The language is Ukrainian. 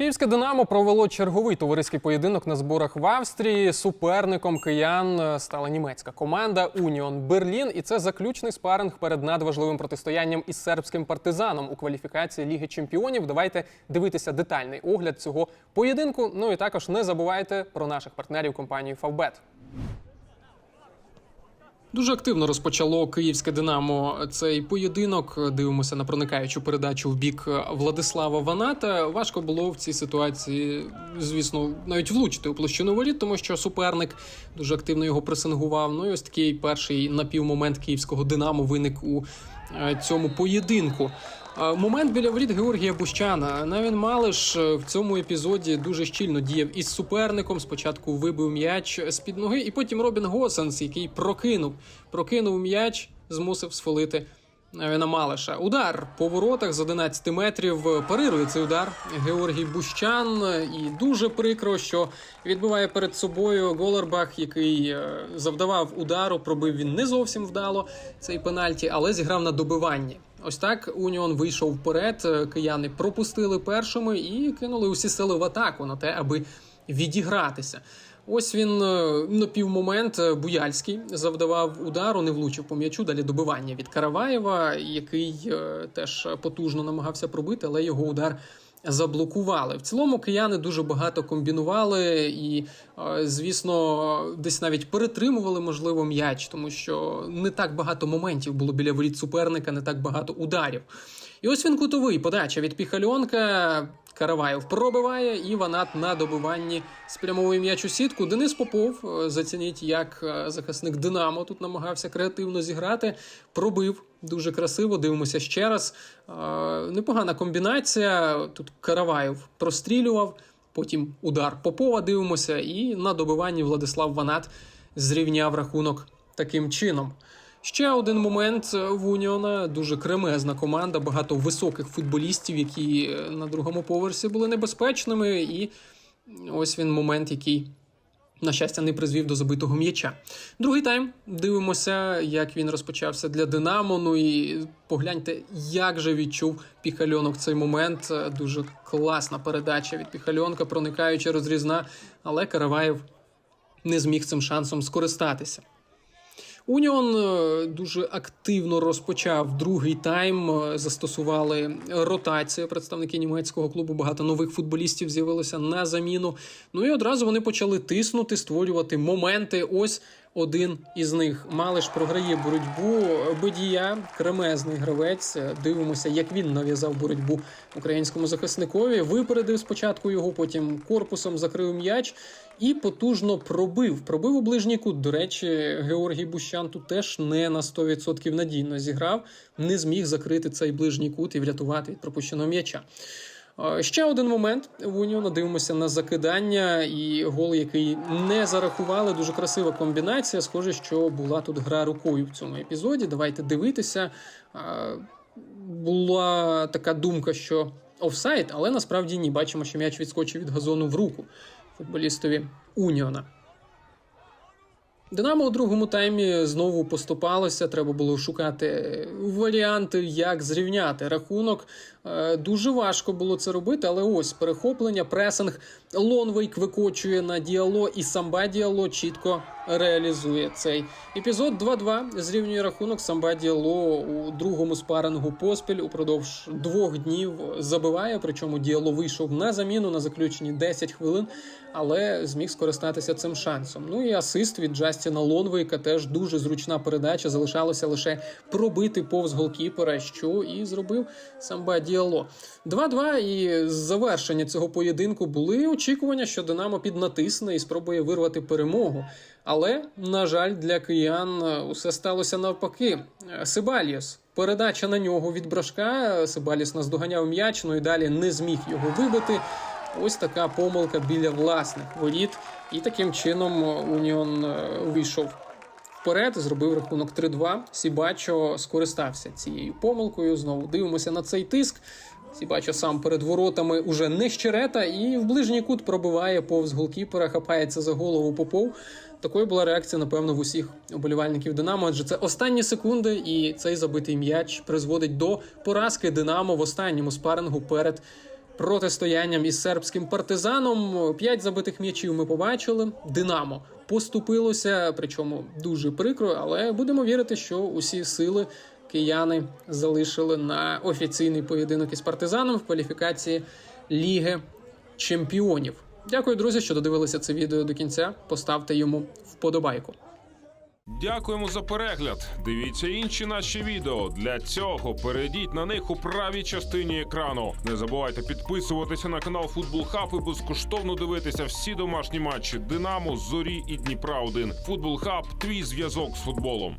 Київське Динамо провело черговий товариський поєдинок на зборах в Австрії. Суперником киян е, стала німецька команда Уніон Берлін. І це заключний спаринг перед надважливим протистоянням із сербським партизаном у кваліфікації Ліги Чемпіонів. Давайте дивитися детальний огляд цього поєдинку. Ну і також не забувайте про наших партнерів компанії Фавбет. Дуже активно розпочало київське Динамо цей поєдинок. Дивимося на проникаючу передачу в бік Владислава Ваната. Важко було в цій ситуації, звісно, навіть влучити у площину воріт, тому що суперник дуже активно його пресингував. Ну і ось такий перший напівмомент київського Динамо виник у е, цьому поєдинку. Е, Момент біля воріт Георгія Бущана. Навін Малиш е, в цьому епізоді дуже щільно діяв із суперником. Спочатку вибив м'яч з під ноги, і потім Робін Госенс, який прокинув, прокинув м'яч, змусив сфолити Навіна Малиша. Удар по воротах з 11 метрів парирує цей удар Георгій Бущан. І дуже прикро, що відбиває перед собою Голербах, який е, завдавав удару. Пробив він не зовсім вдало цей пенальті, але зіграв на добиванні. Ось так Уніон вийшов вперед. е, Кияни пропустили першими і кинули усі сили в атаку на те, аби відігратися. Ось він е, на півмомент е, Буяльський завдавав удару, не влучив по м'ячу. Далі добивання від Караваєва, який теж потужно намагався пробити, але його удар заблокували. В цілому кияни дуже багато комбінували і, е, звісно, десь навіть перетримували можливо м'яч, тому що не так багато моментів було біля воріт суперника, не так багато ударів. І ось він кутовий подача від Піхальонка. Караваєв пробиває і Ванат на добиванні спрямовує м'яч у сітку. Денис Попов е, зацініть, як е, захисник Динамо тут намагався креативно зіграти. Пробив дуже красиво. Дивимося ще раз. Е, Непогана комбінація. Тут Караваєв прострілював, потім удар Попова. Дивимося, і на добиванні Владислав Ванат зрівняв рахунок таким чином. Ще один момент в Уніона дуже кремезна команда, багато високих футболістів, які е, на другому поверсі були небезпечними. І ось він момент, який, на щастя, не призвів до забитого м'яча. Другий тайм. Дивимося, як він розпочався для Динамо. Ну і погляньте, як же відчув Піхальонок цей момент. Дуже класна передача від Піхальонка, проникаючи розрізна, але Караваєв не зміг цим шансом скористатися. Уніон е, дуже активно розпочав другий тайм. е, Застосували ротацію. Представники німецького клубу багато нових футболістів з'явилося на заміну. Ну і одразу вони почали тиснути, створювати моменти. Ось один із них. Малиш програє боротьбу. Бедія, кремезний гравець. Дивимося, як він нав'язав боротьбу українському захисникові. Випередив спочатку його, потім корпусом закрив м'яч і потужно пробив. Пробив у ближній кут. До речі, Георгій Бущан тут теж не на 100% надійно зіграв, не зміг закрити цей ближній кут і врятувати від пропущеного м'яча. Е, Ще один момент в Уніона. Дивимося на закидання і гол, який не зарахували. Дуже красива комбінація. Схоже, що була тут гра рукою в цьому епізоді. Давайте дивитися. Е, Була така думка, що офсайд, але насправді ні. Бачимо, що м'яч відскочив від газону в руку футболістові Уніона. Динамо у другому таймі знову поступалося. Треба було шукати варіанти, як зрівняти рахунок. Е, Дуже важко було це робити, але ось перехоплення, пресинг. Лонвейк викочує на діало, і самба діало чітко реалізує цей епізод. 2-2 зрівнює рахунок. Самба діало у другому спарингу поспіль упродовж двох днів забиває. Причому діало вийшов на заміну на заключені 10 хвилин, але зміг скористатися цим шансом. Ну і асист від Джастіна Лонвейка теж дуже зручна передача. Залишалося лише пробити повз голкіпера, що і зробив самба діало. 2-2 і завершення цього поєдинку були очікування, що Динамо піднатисне і спробує вирвати перемогу. Але, на жаль, для киян е, усе сталося навпаки. Е, Сибаліс. Передача на нього від брашка. Сибаліс наздоганяв м'яч, ну і далі не зміг його вибити. Ось така помилка біля власних воріт. І таким чином е, Уніон вийшов вперед, зробив рахунок 3-2. Сібачо скористався цією помилкою. Знову дивимося на цей тиск. Сібачо сам перед воротами уже не щерета і в ближній кут пробиває повз голкіпера, хапається за голову Попов. Такою була реакція, напевно, в усіх оболівальників Динамо, адже це останні секунди, і цей забитий м'яч призводить до поразки Динамо в останньому спарингу перед протистоянням із сербським партизаном. П'ять забитих м'ячів ми побачили. Динамо поступилося, причому дуже прикро, але будемо вірити, що усі сили кияни залишили на офіційний поєдинок із партизаном в кваліфікації Ліги Чемпіонів. Дякую, друзі, що додивилися це відео до кінця. Поставте йому вподобайку. Дякуємо за перегляд. Дивіться інші наші відео. Для цього перейдіть на них у правій частині екрану. Не забувайте підписуватися на канал Футбол Хаб і безкоштовно дивитися всі домашні матчі Динамо, Зорі і Дніпра 1 Футбол Хаб твій зв'язок з футболом.